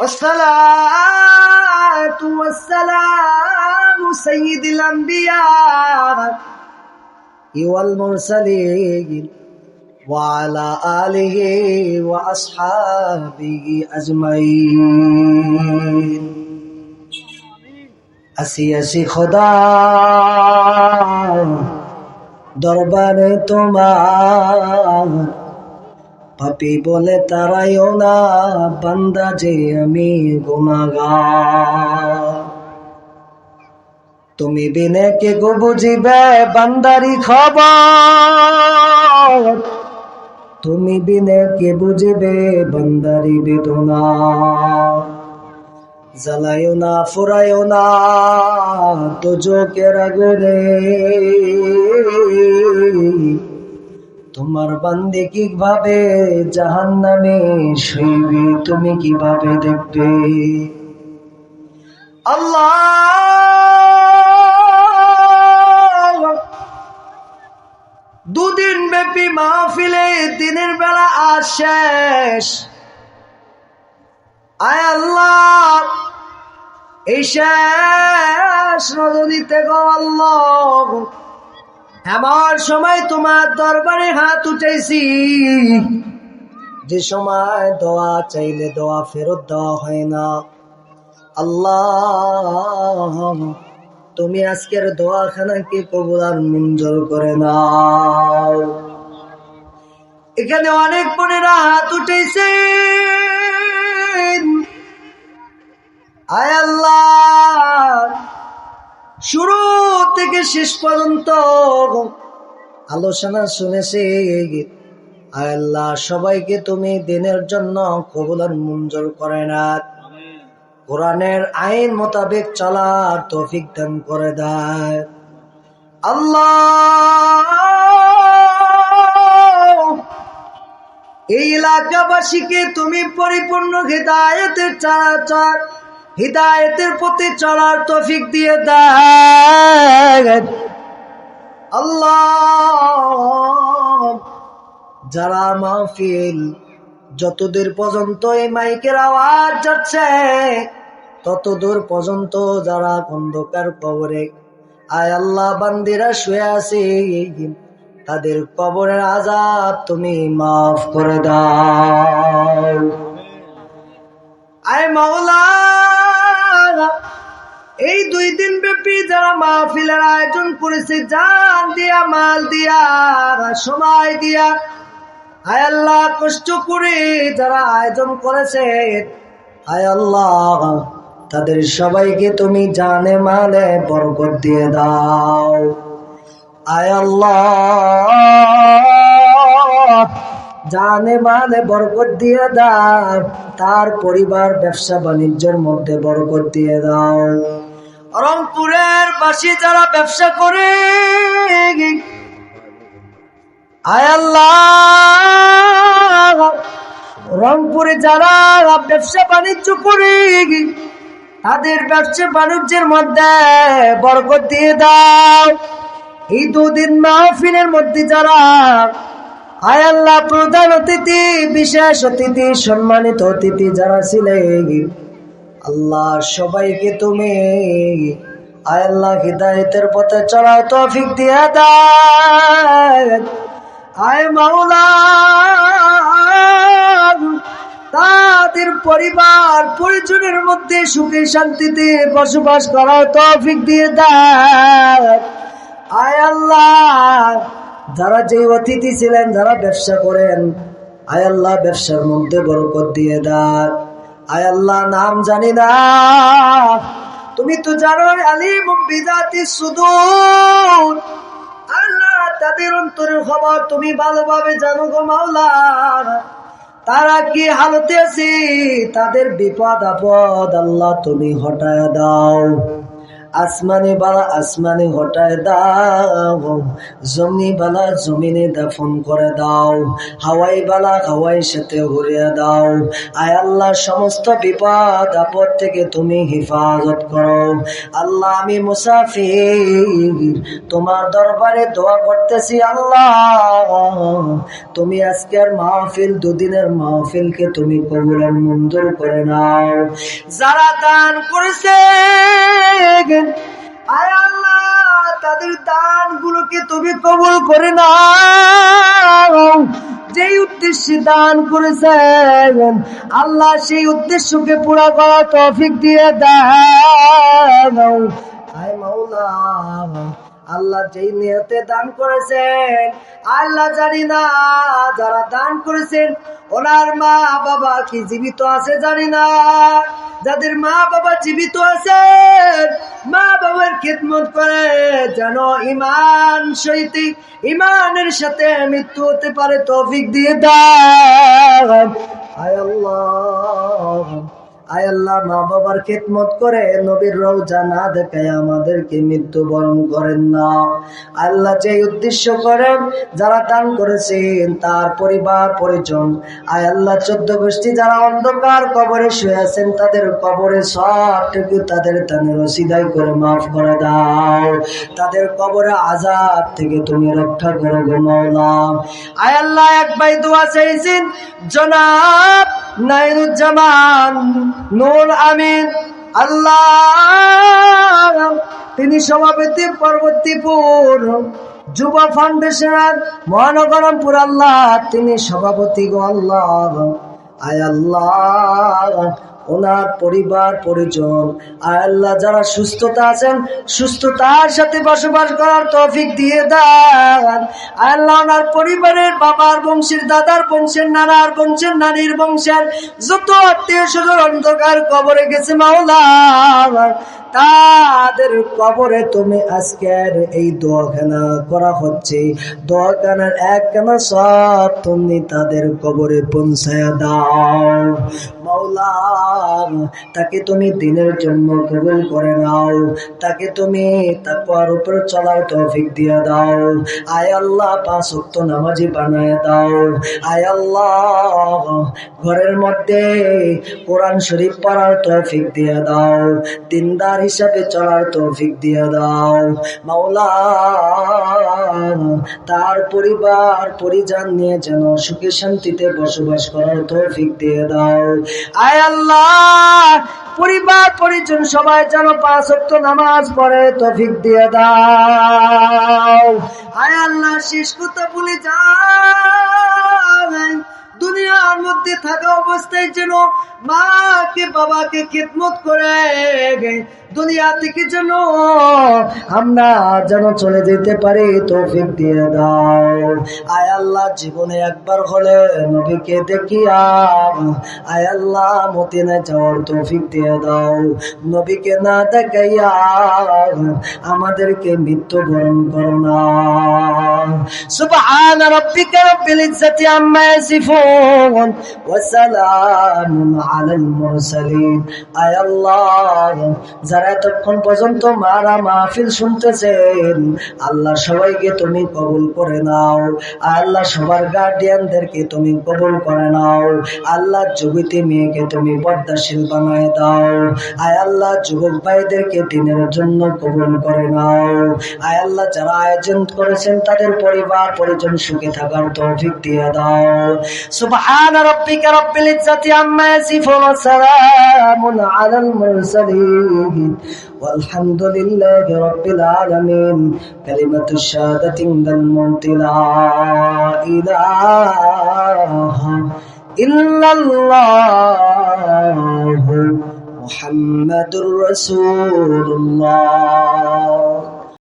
والصلاة والسلام سيد الأنبياء والمرسلين وعلى آله وأصحابه أجمعين. أسي أسي خدا دربان تمام. পাপি বলে তারাইও না বান্দা যে আমি গুনাগার তুমি বিনে কে গো বুঝিবে বান্দারি খবর তুমি বিনে কে বুঝিবে বান্দারি বেদনা জ্বালায়ও না ফুরায়ও না তো জোকের আগুনে তোমার বান্দে কীভাবে জাহান নামে শুইবে? তুমি কীভাবে দেখবে? আল্লাহ! দুদিন ব্যাপী মাহফিলে দিনের বেলা আজ শেষ। আয় আল্লাহ! এই শেষ রজনীতে গো আল্লাহ! এমন সময় তোমার দরবারে হাত উঠেছি। যে সময় দোয়া চাইলে দোয়া ফেরত দেওয়া হয় না। আল্লাহ, তুমি আজকের দোয়াখানাকে কবুল আর মঞ্জুর করে নাও। এখানে অনেক বোনেরা হাত উঠেছে আয় শেষ পর্যন্ত আলোচনা শুনেছে। আল্লাহ, সবাইকে তুমি দিনের জন্য কবুলার মঞ্জুর করে না কোরআনের আইন মোতাবেক চলার তৌফিক দান করে দেয় আল্লাহ! এই এলাকাবাসীকে তুমি পরিপূর্ণ হৃদায়তের চার হৃদায়তের প্রতি চলার তফিক দিয়ে দেয় আল্লাহ, যারা মাহফিল যতদূর পর্যন্ত এই মাইকের আওয়াজ যাচ্ছে, ততদূর পর্যন্ত যারা অন্ধকার কবরে, আয় আল্লাহ, বান্দিরা শুয়ে আছে, তাদের কবরের আজাব তুমি মাফ করে দাও। আয় মাওলা এই দুই দিন ব্যাপী যারা মাহফিলের আয়োজন করেছে, জান দিয়া, মাল দিয়া সময় দিয়া আয় আল্লাহ, কষ্ট করে যারা আয়োজন করেছে আয় আল্লাহ, তাদের সবাইকে তুমি জানে মালে বরকত দিয়ে দাও। আয় আল্লাহ, জানে মালে বরকত দিয়ে দাও, তার পরিবার ব্যবসা বাণিজ্যের মধ্যে বরকত দিয়ে দাও। রংপুরের বাসী যারা ব্যবসা করে, আয় আল্লাহ। রংপুরে যারা ব্যবসা বাণিজ্য করে, তাদের ব্যবসা বাণিজ্যের মধ্যে বরকত দিয়ে দাও। এই দুদিন মাহফিলের মধ্যে যারা, আয় আল্লাহ, প্রধান অতিথি, বিশেষ অতিথি, সম্মানিত অতিথি যারা ছিলেন আল্লাহ সবাইকে তুমি আয় আল্লাহ হৃদায়তের পথে চলাও তৌফিক দিয়ে দেয় আয় মাওলা, তাদের পরিবার পরিজনের মধ্যে সুখে শান্তিতে বসবাস করাও তৌফিক দিয়ে দেয় আয় আল্লাহ, যারা যে অতিথি ছিলেন, যারা ব্যবসা করেন, আয় আল্লাহ ব্যবসার মধ্যে বরকত দিয়ে দেয় আয় আল্লাহ, নাম জানি না। তুমি তো জানো আলিম সুদূর। আল্লাহ, তাদের অন্তরের খবর তুমি ভালোভাবে জানো গো মাওলা। তারা কি হালতে আছে তাদের বিপদ আপদ আল্লাহ তুমি হটায় দাও। আসমানে বালা আসমানে ঘটায় দাও। জমি বালা জমিনে দাফন করে দাও। হাওয়াই বালা হাওয়াই সাথে ঘুরিয়ে দাও। আয় আল্লাহ, সমস্ত বিপদ আপদ থেকে তুমি হেফাজত করো। আল্লাহ, আমি মুসাফির। তোমার দরবারে দোয়া করতেছি, আল্লাহ। তুমি আজকের মাহফিল, দুদিনের মাহফিলকে তুমি কবুল আর মঞ্জুর করে নাও। যারা দান করেছে আয় আল্লাহ, তাদের দানগুলোকে তুমি কবুল করে না যেই উদ্দেশ্যে দান করেছেন, আল্লাহ সেই উদ্দেশ্যকে পুরা করা তফিক দিয়ে দাও আয় মাওলা আল্লাহ যেই নিয়তে দান করেছেন, আল্লাহ জানি না যারা দান করেছেন, ওনার মা বাবা কি জীবিত আছে জানি না। যাদের মা বাবা জীবিত আছে মা বাবার খেদমত করে যেন ইমান সহিত ইমানের সাথে মৃত্যু হতে পারে তৌফিক দিয়ে দাও। আয় আল্লাহ। আয় আল্লাহ, মা বাবার খেদমত করে নবীর রওজা না দেখায় আমাদেরকে মৃত্যুবরণ করেন না। আল্লাহ যে উদ্দেশ্য করেন যারা দান করেছেন, তার পরিবার, পরিজন, আয় আল্লাহ চোদ্দ গোষ্ঠী যারা অন্ধকার কবরে শুয়ে আছেন, তাদের কবরে সবটুকু তাদের তানে রসিদাই করে মাফ করে দাও। তাদের কবরে আজাদ থেকে তুমি রক্ষা করো মৌলা আয় আল্লাহ, এক ভাই দোয়া চাইছেন, জনাব নাইনুজ্জামান নূর আমিন, আল্লাহ। তিনি সভাপতি পরবর্তীপুর যুব ফাউন্ডেশন মহানগরমপুর, আল্লাহ। তিনি সভাপতি গো আল্লাহ। আয় আল্লাহ। ওনার পরিবার, পরিজন। আল্লাহ যারা সুস্থতা আছেন, সুস্থতার সাথে বসবাস করার তৌফিক দিয়ে দেন। আল্লাহ ওনার পরিবারের বাবার বংশের, দাদার বংশের, নানার বংশের, নানির বংশের যত আত্মীয় স্বজন অন্ধকার কবরে গেছে মাওলা। তাদের কবরে তুমি আজকের এই দোয়াখানা করা হচ্ছে। দোয়াখানার একখানা সব তুমি তাদের কবরে পৌঁছায় দাও। মাওলা তাকে তুমি দিনের জন্য কবুল করে নাও, তাকে তুমি তাকওয়ার উপর চলার তৌফিক দিয়ে দাও। আয় আল্লাহ, পাঁচ ওয়াক্ত নামাজি বানায় দাও। আয় আল্লাহ, ঘরের মধ্যে কোরআন শরীফ পড়ার তৌফিক দিয়ে দাও। দিনদার হিসাবে চলার তৌফিক দিয়ে দাও। মাওলা, তার পরিবার, পরিজন নিয়ে যেন সুখে শান্তিতে বসবাস করার তৌফিক দিয়ে দাও। আয় আল্লাহ, পরিবার, পরিজন সবাই যেন পাঁচ অক্ট নামাজ পড়ে তফিক দিয়ে দাও। আয় আল্লাহ, শেষ কথা বলে যা দুনিয়ার মধ্যে থাকা অবস্থায় যেন মাকে, বাবাকে খেদমত করে দুনিয়া থেকে যেন আমরা যেন চলে যেতে পারি, তৌফিক দিয়ে দাও। আয় আল্লাহ, জীবনে একবার হলে নবীকে দেখিয়া, আয় আল্লাহ মতিনে যাওয়ার তৌফিক দিয়ে দাও। নবীকে না দেখাইয়া আমাদেরকে মৃত্যুবরণ করো না। সুবহান রাব্বিকা রব্বিল ইজ্জাতি আম্মা ইয়াসিফুন, ওয়া সালামুন আলাল মুরসালিন। আয় আল্লাহ, যারা এতক্ষণ পর্যন্ত মারা মাহফিল শুনতেছেন। আল্লাহ সবাইকে তুমি কবুল করে নাও। আল্লাহ সবার গার্ডিয়ানদেরকে তুমি কবুল করে নাও। আল্লাহ যুবতী মেয়েকে তুমি পর্দাশীল বানায় দাও। আয় আল্লাহ যুবক ভাইদেরকে দিনের জন্য কবুল করে নাও। আয় আল্লাহ যারা আয়োজন করেছেন তাদের পরিবার, পরিজন সুখে থাকার তৌফিক দিয়ে দাও। সুবহান রাব্বিকা রাব্বিল ইজ্জাতি আম্মা ইয়াসিফুন ওয়া সালামুন আলাল মুরসালিন। والحمد لله رب العالمين. كلمة الشهادة عند الموت لا إله إلا الله. محمد رسول الله.